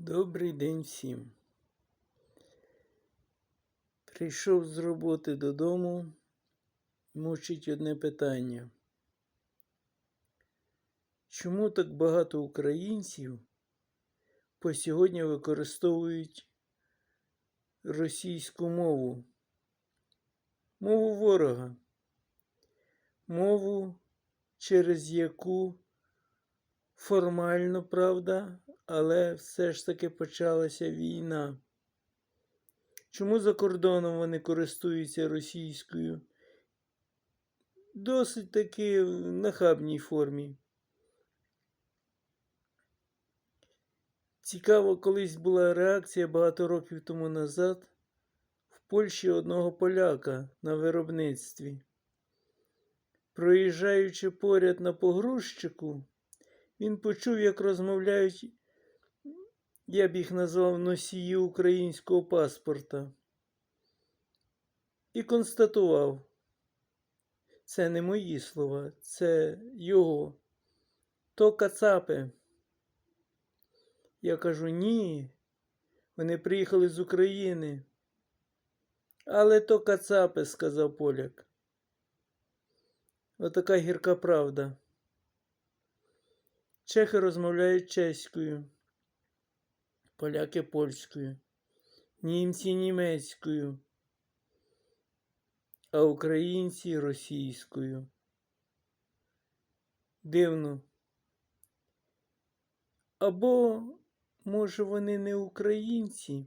Добрий день всім. Прийшов з роботи додому, мучить одне питання. Чому так багато українців по сьогодні використовують російську мову? Мову ворога, мову, через яку формально, правда, але все ж таки почалася війна. Чому за кордоном вони користуються російською? Досить таки в нахабній формі. Цікаво, колись була реакція багато років тому назад в Польщі одного поляка на виробництві. Проїжджаючи поряд на погрузчику, він почув, як розмовляють, я б їх назвав носії українського паспорта. І констатував, це не мої слова, це його. То кацапи. Я кажу, ні. Вони приїхали з України. Але то кацапи, сказав поляк. Отака гірка правда. Чехи розмовляють чеською, поляки польською, німці німецькою, а українці російською. Дивно. Або, може, вони не українці,